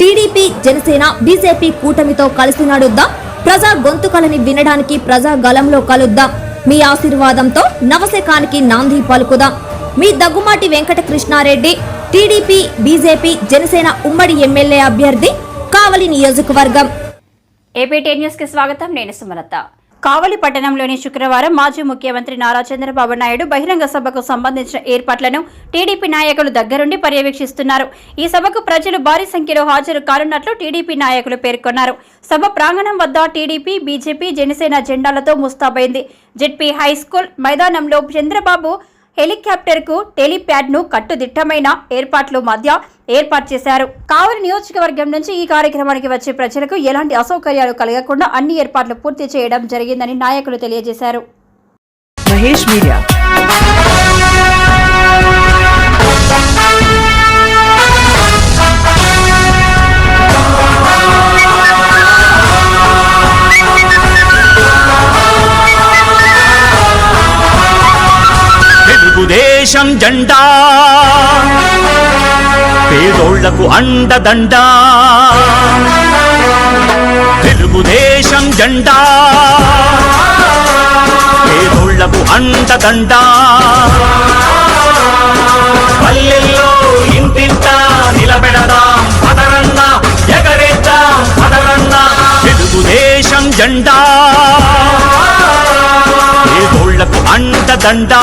TDP Janasena BJP కూటమితో కలిసి నడుద్దాం. ప్రజా గొంతుకలని వినడానికి ప్రజా గలంలో కలుద్దాం. మీ ఆశీర్వాదంతో నవశకానికి నాంది పలుకుదాం. మీ దగ్గుమాటి వెంకట కృష్ణారెడ్డి టీడీపీ బీజేపీ జనసేన ఉమ్మడి ఎమ్మెల్యే అభ్యర్థి కావలి నియోజకవర్గం. ఏపీ న్యూస్కి స్వాగతం. నేను సుమలత. కావలి పట్టణంలోని శుక్రవారం మాజీ ముఖ్యమంత్రి నారా చంద్రబాబు నాయుడు బహిరంగ సభకు సంబంధించిన ఏర్పాట్లను టీడీపీ నాయకులు దగ్గరుండి పర్యవేక్షిస్తున్నారు. ఈ సభకు ప్రజలు భారీ సంఖ్యలో హాజరు కానున్నట్లు టీడీపీ నాయకులు పేర్కొన్నారు. సభ ప్రాంగణం వద్ద టీడీపీ బీజేపీ జనసేన జెండాలతో ముస్తాబైంది. జెడ్పీ హై స్కూల్ మైదానంలో చంద్రబాబు హెలికాప్టర్కు టెలిప్యాడ్ను కట్టుదిట్టమైన ఏర్పాట్లు మధ్య ఏర్పాటు చేశారు. కావలి నియోజకవర్గం నుంచి ఈ కార్యక్రమానికి వచ్చే ప్రజలకు ఎలాంటి అసౌకర్యాలు కలగకుండా అన్ని ఏర్పాట్లు పూర్తి చేయడం జరిగిందని నాయకులు తెలియజేశారు. మహేష్ మీడియా. దేశం జెండా. పేదోళ్ళకు అండదండ. తెలుగుదేశం జెండా. పేదోళ్ళకు అండదండ. పల్లెల్లో ఇంటింట నిలబెడదాం పదరన్న ఎగరేద్దాం పదరన్న తెలుగుదేశం జెండా. పేదోళ్ళకు అండదండా.